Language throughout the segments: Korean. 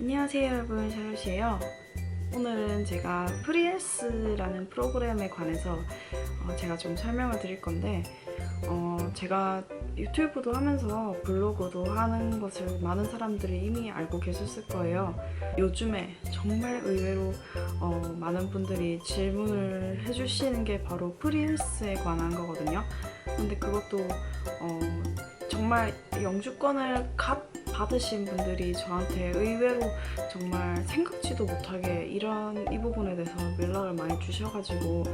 안녕하세요 여러분. 샤롯이에요. 오늘은 제가 프리랜스라는 프로그램에 관해서 어, 제가 좀 설명을 드릴 건데 어, 제가 유튜브도 하면서 블로그도 하는 것을 많은 사람들이 이미 알고 계셨을 거예요. 요즘에 정말 의외로 어, 많은 분들이 질문을 해주시는 게 바로 프리랜스에 관한 거거든요. 근데 그것도 어, 정말 영주권을 갓 받으신 분들이 저한테 의외로 정말 생각지도 못하게 이런 이 부분에 대해서 연락을 많이 주셔가지고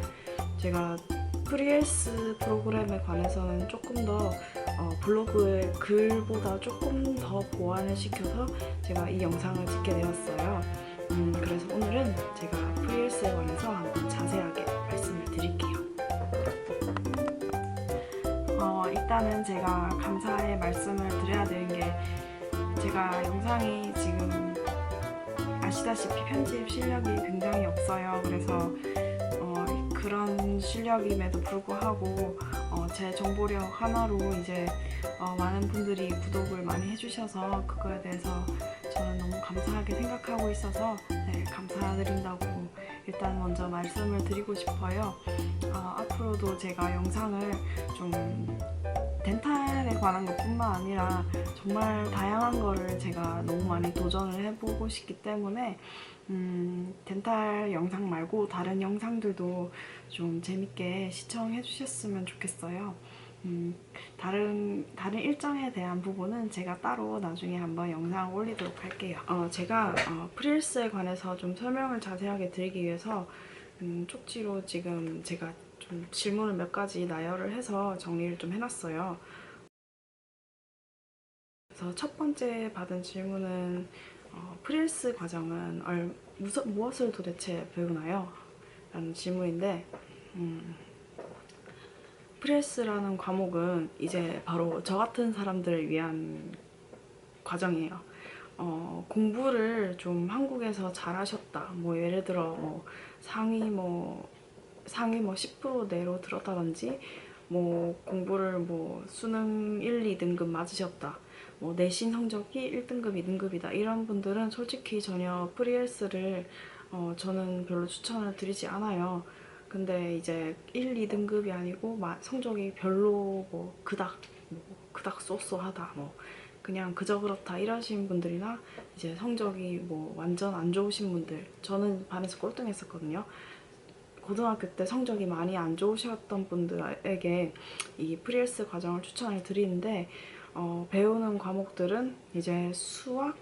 제가 프리랜스 프로그램에 관해서는 조금 더 어, 블로그의 글보다 조금 더 보완을 시켜서 제가 이 영상을 찍게 되었어요. 음, 그래서 오늘은 제가 프리랜스에 관해서 한번 자세하게 말씀을 드릴게요. 어, 일단은 제가 감사의 말씀을 드려야 게 제가 영상이 지금 아시다시피 편집 실력이 굉장히 없어요. 그래서 어, 그런 실력임에도 불구하고 어, 제 정보력 하나로 이제 어, 많은 분들이 구독을 많이 해주셔서 그거에 대해서 저는 너무 감사하게 생각하고 있어서 네, 감사드린다고 일단 먼저 말씀을 드리고 싶어요. 어, 앞으로도 제가 영상을 좀 덴탈에 관한 것뿐만 아니라 정말 다양한 거를 제가 너무 많이 도전을 해보고 싶기 때문에 음, 덴탈 영상 말고 다른 영상들도 좀 재밌게 시청해 주셨으면 좋겠어요. 음, 다른 다른 일정에 대한 부분은 제가 따로 나중에 한번 영상 올리도록 할게요. 어, 제가 어, 프릴스에 관해서 좀 설명을 자세하게 드리기 위해서 음, 쪽지로 지금 제가 좀 질문을 몇 가지 나열을 해서 정리를 좀 해놨어요. 그래서 첫 번째 받은 질문은 어, 프릴스 과정은 얼, 무서, 무엇을 도대체 배우나요? 라는 질문인데 음, 프릴스라는 과목은 이제 바로 저 같은 사람들을 위한 과정이에요. 어, 공부를 좀 한국에서 잘하셨다. 뭐 예를 들어 뭐 상위 뭐 상위 뭐 10% 내로 들었다든지 뭐 공부를 뭐 수능 1, 2등급 맞으셨다. 뭐 내신 성적이 1등급, 2등급이다. 이런 분들은 솔직히 전혀 프리헬스를 어, 저는 별로 추천을 드리지 않아요. 근데 이제 1, 2등급이 아니고 마- 성적이 별로 뭐 그닥 뭐 그닥 쏘쏘하다 뭐 그냥 그저 그렇다 이러신 분들이나 이제 성적이 뭐 완전 안 좋으신 분들 저는 반에서 꼴등했었거든요. 고등학교 때 성적이 많이 안 좋으셨던 분들에게 이 프리헬스 과정을 추천을 드리는데 어, 배우는 과목들은 이제 수학,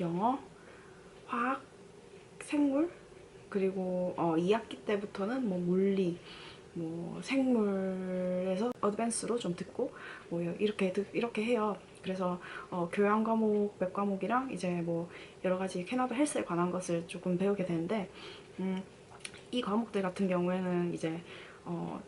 영어, 화학, 생물 그리고 어, 2학기 때부터는 뭐 물리, 뭐 생물에서 어드밴스로 좀 듣고 뭐 이렇게 듣- 이렇게 해요. 그래서 어, 교양 과목 몇 과목이랑 이제 뭐 여러 가지 캐나다 헬스에 관한 것을 조금 배우게 되는데 음, 이 과목들 같은 경우에는 이제 어,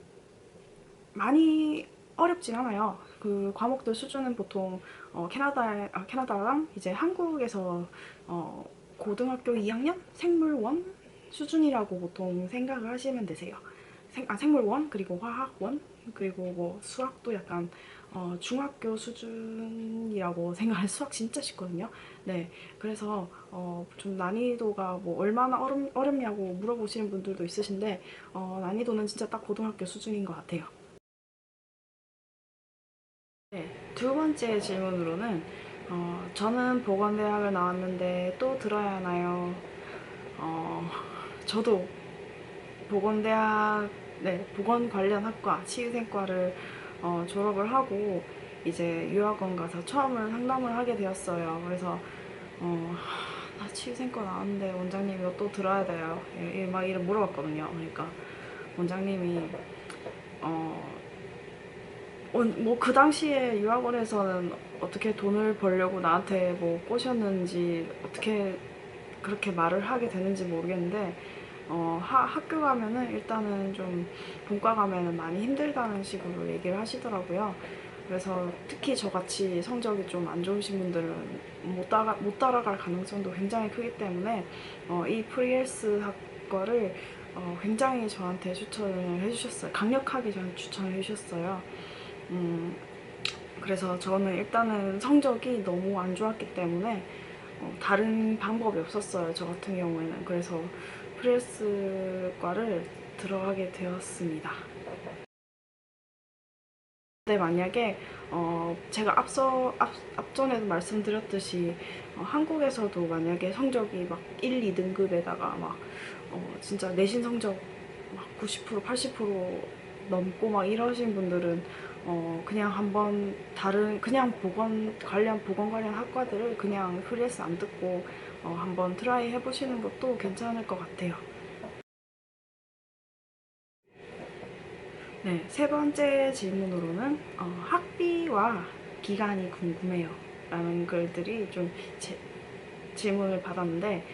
많이 어렵진 않아요. 그 과목들 수준은 보통 어, 캐나다 아, 캐나다랑 이제 한국에서 어, 고등학교 2학년 생물 1 수준이라고 보통 생각을 하시면 되세요. 생, 아, 생물 1 그리고 화학 1 그리고 뭐 수학도 약간 어, 중학교 수준이라고 생각할 수학 진짜 쉽거든요. 네, 그래서 어, 좀 난이도가 뭐 얼마나 어렵, 어렵냐고 물어보시는 분들도 있으신데 어, 난이도는 진짜 딱 고등학교 수준인 것 같아요. 네, 두 번째 질문으로는 어, 저는 보건대학을 나왔는데 또 들어야 하나요? 어, 저도 보건대학, 네, 보건 관련 학과, 치유생과를 어, 졸업을 하고 이제 유학원 가서 처음으로 상담을 하게 되었어요. 그래서 어, 나 치유생과 나왔는데 원장님 이거 또 들어야 돼요. 예, 예, 막 이런 물어봤거든요. 그러니까 원장님이 어, 뭐 그 당시에 유학원에서는 어떻게 돈을 벌려고 나한테 뭐 꼬셨는지 어떻게 그렇게 말을 하게 되는지 모르겠는데 어, 하, 학교 가면은 일단은 좀 본과 가면은 많이 힘들다는 식으로 얘기를 하시더라고요. 그래서 특히 저같이 성적이 좀 안 좋으신 분들은 못, 따라, 못 따라갈 가능성도 굉장히 크기 때문에 어, 이 프리헬스 학과를 어, 굉장히 저한테 추천을 해주셨어요. 강력하게 저한테 추천을 해주셨어요. 음, 그래서 저는 일단은 성적이 너무 안 좋았기 때문에 어, 다른 방법이 없었어요. 저 같은 경우에는. 그래서 프레스과를 들어가게 되었습니다. 근데 만약에 어, 제가 앞서 앞, 앞전에도 말씀드렸듯이 어, 한국에서도 만약에 성적이 막 1, 2등급에다가 막 어, 진짜 내신 성적 막 90% 80% 넘고 막 이러신 분들은 어, 그냥 한번 다른 그냥 보건 관련 보건 관련 학과들을 그냥 프리에스 안 듣고 어, 한번 트라이 해보시는 것도 괜찮을 것 같아요. 네, 세 번째 질문으로는 어, 학비와 기간이 궁금해요. 라는 글들이 좀 제- 질문을 받았는데,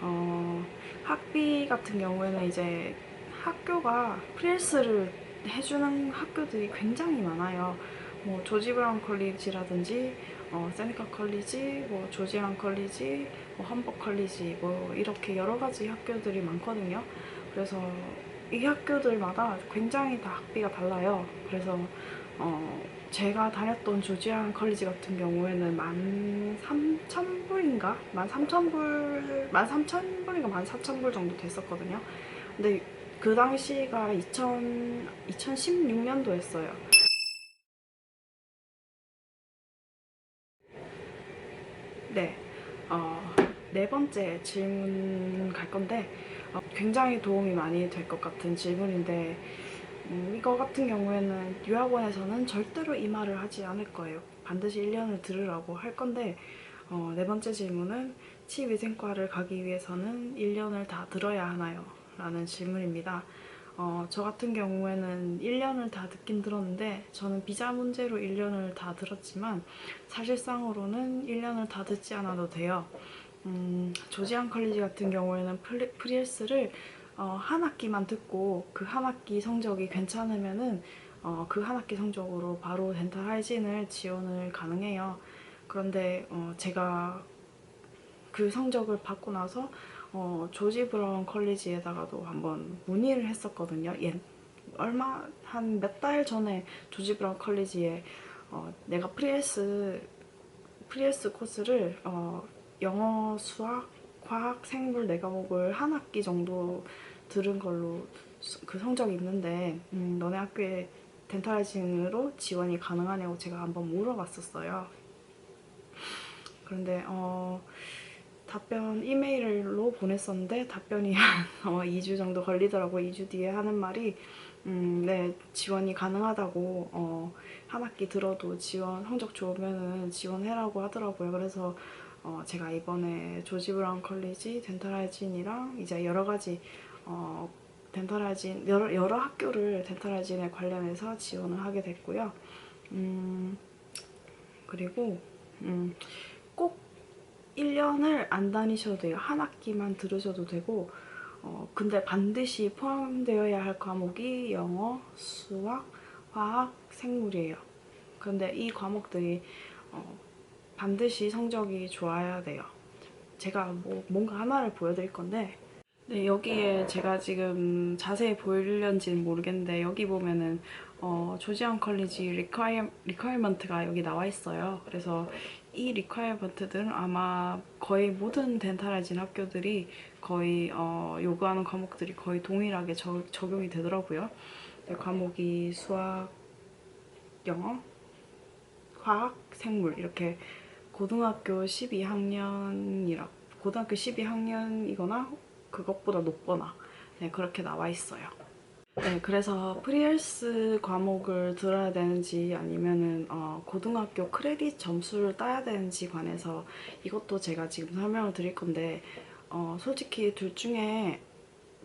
어, 학비 같은 경우에는 이제 학교가 프리랜스를 해주는 학교들이 굉장히 많아요. 뭐, 조지 브라운 컬리지라든지, 어, 세네카 컬리지, 뭐, 조지랑 컬리지, 뭐, 험버 컬리지, 뭐, 이렇게 여러 가지 학교들이 많거든요. 그래서 이 학교들마다 굉장히 다 학비가 달라요. 그래서 어, 제가 다녔던 조지안 컬리지 같은 경우에는 만 삼천 불인가? 만 삼천 불, 만 삼천 불인가 만 사천 불 정도 됐었거든요. 근데 그 당시가 2000, 2016년도였어요. 네, 어, 네 번째 질문 갈 건데 어, 굉장히 도움이 많이 될 것 같은 질문인데 음, 이거 같은 경우에는 유학원에서는 절대로 이 말을 하지 않을 거예요. 반드시 1년을 들으라고 할 건데 어, 네 번째 질문은 치위생과를 가기 위해서는 1년을 다 들어야 하나요? 라는 질문입니다. 어, 저 같은 경우에는 1년을 다 듣긴 들었는데 저는 비자 문제로 1년을 다 들었지만 사실상으로는 1년을 다 듣지 않아도 돼요. 음, 조지안 컬리지 같은 경우에는 프리, 프리에스를 어, 한 학기만 듣고 그 한 학기 성적이 괜찮으면은 어, 그 한 학기 성적으로 바로 덴탈 하이진을 지원을 가능해요. 그런데 어, 제가 그 성적을 받고 나서 어, 조지 브라운 컬리지에다가도 한번 문의를 했었거든요. 옛, 얼마 한 몇 달 전에 조지 브라운 컬리지에 어, 내가 프리에스 프리에스 코스를 어, 영어, 수학, 과학, 생물 네 과목을 한 학기 정도 들은 걸로 수- 그 성적이 있는데 음, 너네 학교에 덴탈라이징으로 지원이 가능하냐고 제가 한번 물어봤었어요. 그런데 어, 답변 이메일로 보냈었는데 답변이 한 어, 2주 정도 걸리더라고 2주 뒤에 하는 말이 음, 네 지원이 가능하다고 어, 한 학기 들어도 지원 성적 좋으면은 지원해라고 하더라고요. 그래서 어, 제가 이번에 조지 브라운 컬리지 덴탈라이진이랑 이제 여러 가지 어, 덴탈라이진 여러, 여러 학교를 덴탈라이진에 관련해서 지원을 하게 됐고요. 음, 그리고 음, 꼭 1년을 안 다니셔도 돼요. 한 학기만 들으셔도 되고 어, 근데 반드시 포함되어야 할 과목이 영어, 수학, 화학, 생물이에요. 근데 이 과목들이 어, 반드시 성적이 좋아야 돼요. 제가 뭐 뭔가 하나를 보여드릴 건데 네, 여기에 제가 지금 자세히 보이려는지는 모르겠는데 여기 보면은 어, 조지안 컬리지 리퀘어, 리퀘어먼트가 여기 나와 있어요. 그래서 이 리퀘어먼트들은 아마 거의 모든 덴탈라이진 학교들이 거의 어, 요구하는 과목들이 거의 동일하게 적, 적용이 되더라고요. 네, 과목이 수학, 영어, 화학, 생물 이렇게 고등학교 12학년이라 고등학교 12학년이거나 그것보다 높거나 네, 그렇게 나와 있어요. 네, 그래서 프리헬스 과목을 들어야 되는지 아니면은 어, 고등학교 크레딧 점수를 따야 되는지 관해서 이것도 제가 지금 설명을 드릴 건데 어, 솔직히 둘 중에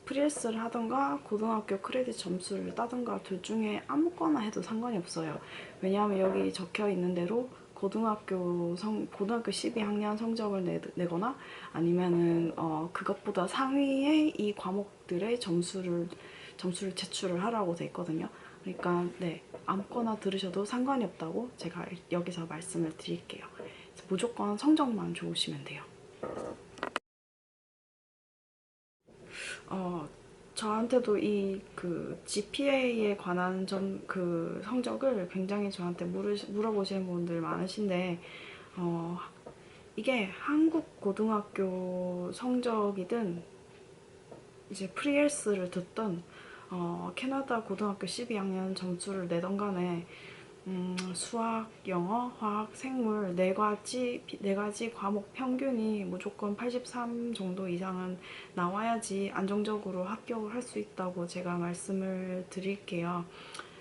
프리헬스를 하던가 고등학교 크레딧 점수를 따던가 둘 중에 아무거나 해도 상관이 없어요. 왜냐하면 여기 적혀 있는 대로 고등학교 성 고등학교 12학년 성적을 내, 내거나 아니면은 어, 그것보다 상위의 이 과목들의 점수를 점수를 제출을 하라고 돼 있거든요. 그러니까 네 아무거나 들으셔도 상관이 없다고 제가 여기서 말씀을 드릴게요. 무조건 성적만 좋으시면 돼요. 어 저한테도 이 그 GPA에 관한 점 그 성적을 굉장히 저한테 물으, 물어보시는 분들 많으신데 어, 이게 한국 고등학교 성적이든 이제 프리헬스를 듣던 어, 캐나다 고등학교 12학년 점수를 내던 간에 음, 수학, 영어, 화학, 생물 네 가지 네 가지 과목 평균이 무조건 83 정도 이상은 나와야지 안정적으로 합격을 할 수 있다고 제가 말씀을 드릴게요.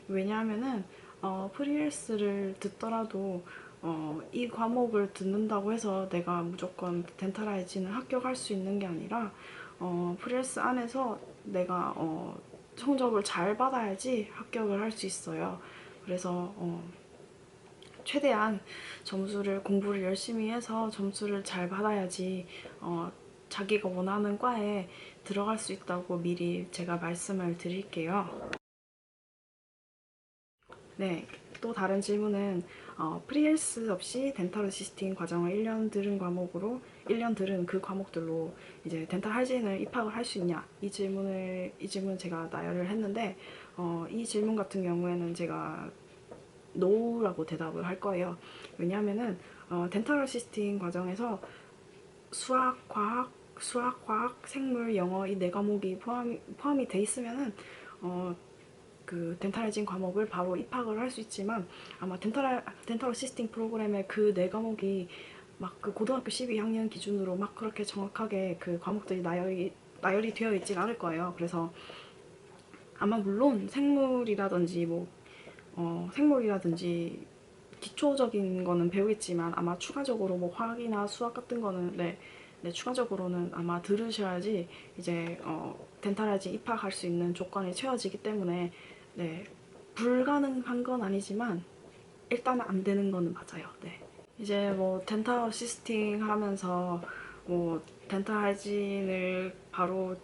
왜냐하면은 어, 프리헬스를 듣더라도 어, 이 과목을 듣는다고 해서 내가 무조건 덴탈라이즈는 합격할 수 있는 게 아니라 어, 프리헬스 안에서 내가 어, 성적을 잘 받아야지 합격을 할 수 있어요. 그래서 어, 최대한 점수를 공부를 열심히 해서 점수를 잘 받아야지 어, 자기가 원하는 과에 들어갈 수 있다고 미리 제가 말씀을 드릴게요. 네, 또 다른 질문은 어, 프리헬스 없이 덴탈 어시스팅 과정을 1년 들은 과목으로 1년 들은 그 과목들로 이제 덴탈 할진을 입학을 할 수 있냐 이 질문을 이 질문 제가 나열을 했는데 어, 이 질문 같은 경우에는 제가 노라고 대답을 할 거예요. 왜냐하면은 어, 덴탈 어시스팅 과정에서 수학, 과학, 수학, 과학, 생물, 영어 이 네 과목이 포함 포함이 돼 있으면은 어, 그 덴탈진 과목을 바로 입학을 할 수 있지만 아마 덴탈 덴탈 어시스팅 프로그램의 그 네 과목이 막 그 고등학교 12학년 기준으로 막 그렇게 정확하게 그 과목들이 나열이 나열이 되어 있진 않을 거예요. 그래서 아마 물론 생물이라든지 뭐 어, 생물이라든지 기초적인 거는 배우겠지만 아마 추가적으로 뭐 화학이나 수학 같은 거는 네, 네 추가적으로는 아마 들으셔야지 이제 어, 덴탈라지 입학할 수 있는 조건이 채워지기 때문에 네 불가능한 건 아니지만 일단은 안 되는 거는 맞아요. 네 이제 뭐 덴탈 어시스팅 하면서 뭐 덴탈 하이진을 바로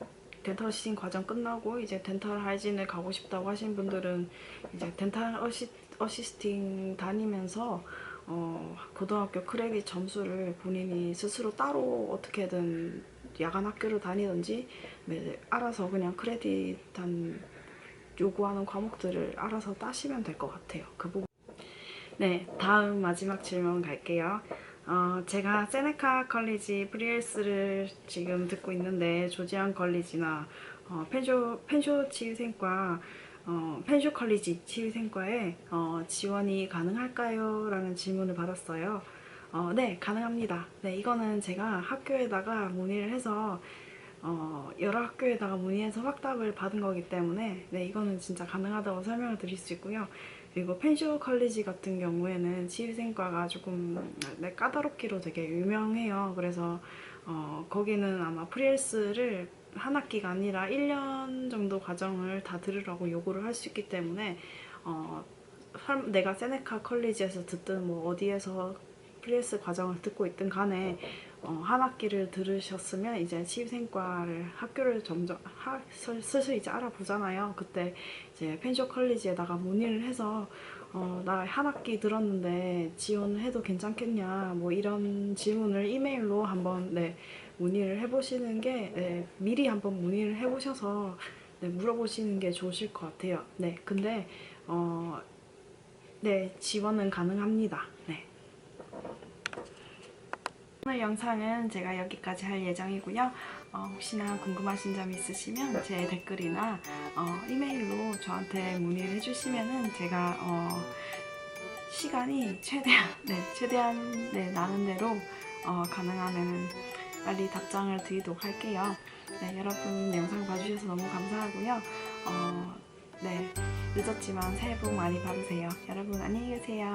덴탈 어시스팅 과정 끝나고 이제 덴탈 하이진을 가고 싶다고 하신 분들은 이제 덴탈 어시, 어시스팅 다니면서 어, 고등학교 크레딧 점수를 본인이 스스로 따로 어떻게든 야간 학교를 다니든지 네, 알아서 그냥 크레딧 한 요구하는 과목들을 알아서 따시면 될 것 같아요. 그 부분. 네, 다음 마지막 질문 갈게요. 어, 제가 세네카 컬리지 프리헬스를 지금 듣고 있는데 조지안 컬리지나 어, 펜쇼 펜쇼 치유생과 어, 펜쇼 컬리지 치유생과에 어, 지원이 가능할까요? 라는 질문을 받았어요. 어, 네, 가능합니다. 네, 이거는 제가 학교에다가 문의를 해서 어, 여러 학교에다가 문의해서 확답을 받은 거기 때문에 네, 이거는 진짜 가능하다고 설명을 드릴 수 있고요. 그리고 펜쇼 컬리지 같은 경우에는 치유생과가 조금 네, 까다롭기로 되게 유명해요. 그래서 어, 거기는 아마 프리헬스를 한 학기가 아니라 1년 정도 과정을 다 들으라고 요구를 할 수 있기 때문에 어, 설- 내가 세네카 컬리지에서 듣든 뭐 어디에서 프리헬스 과정을 듣고 있든 간에 어, 한 학기를 들으셨으면 이제 치유생과를 학교를 점점 하, 슬- 슬슬 이제 알아보잖아요. 그때 이제 펜쇼 컬리지에다가 문의를 해서 어, 나 한 학기 들었는데 지원해도 괜찮겠냐 뭐 이런 질문을 이메일로 한번 네, 문의를 해보시는 게 네, 미리 한번 문의를 해보셔서 네, 물어보시는 게 좋으실 것 같아요. 네, 근데 어, 네 지원은 가능합니다. 네. 오늘 영상은 제가 여기까지 할 예정이고요. 어, 혹시나 궁금하신 점 있으시면 제 댓글이나 어, 이메일로 저한테 문의를 해주시면은 제가 어, 시간이 최대한 네 최대한 네 나는 대로 어, 가능하면 빨리 답장을 드리도록 할게요. 네 여러분 영상 봐주셔서 너무 감사하고요. 어, 네 늦었지만 새해 복 많이 받으세요. 여러분 안녕히 계세요.